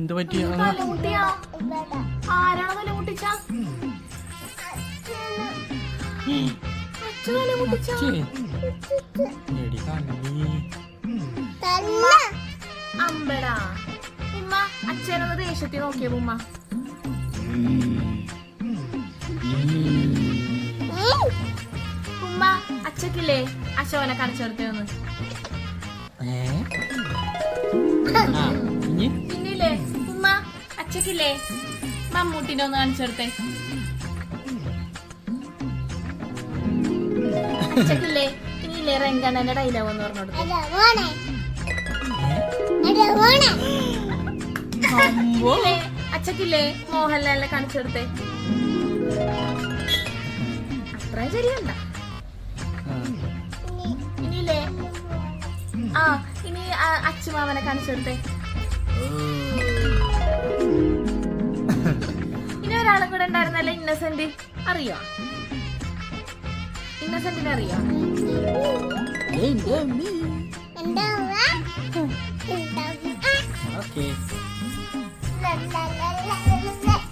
എന്ത് പറ്റി. അമ്പടാ. ഉമ്മ അച്ഛനൊന്ന് ദേഷ്യത്തിൽ നോക്കിയ ഉമ്മ. ഉമ്മ അച്ഛക്കില്ലേ? അശോനെ കാണിച്ചു കൊടുത്തതെന്ന് ഏ? അച്ഛക്കില്ലേ മമ്മൂട്ടിനെ ഒന്ന് കാണിച്ചു കൊടുത്തേ അച്ഛക്കില്ലേ ഇനിയില്ലേ റെങ്കണ്ണന്റെ ഡയലോഗ് എന്ന് പറഞ്ഞു അച്ഛക്കില്ലേ? മോഹൻലാലിനെ കാണിച്ചു കൊടുത്തേ അത്രയും ശരിയല്ല ആ, ഇനിയില്ലേ? ആ ഇനി അച്ഛമാവനെ കാണിച്ചു കൊടുത്തേ ഇവിടെ ഉണ്ടായിരുന്നല്ലേ ഇന്നസെന്റ്? അറിയോ? ഇന്നസെന്റിനെ അറിയോ? ഓക്കേ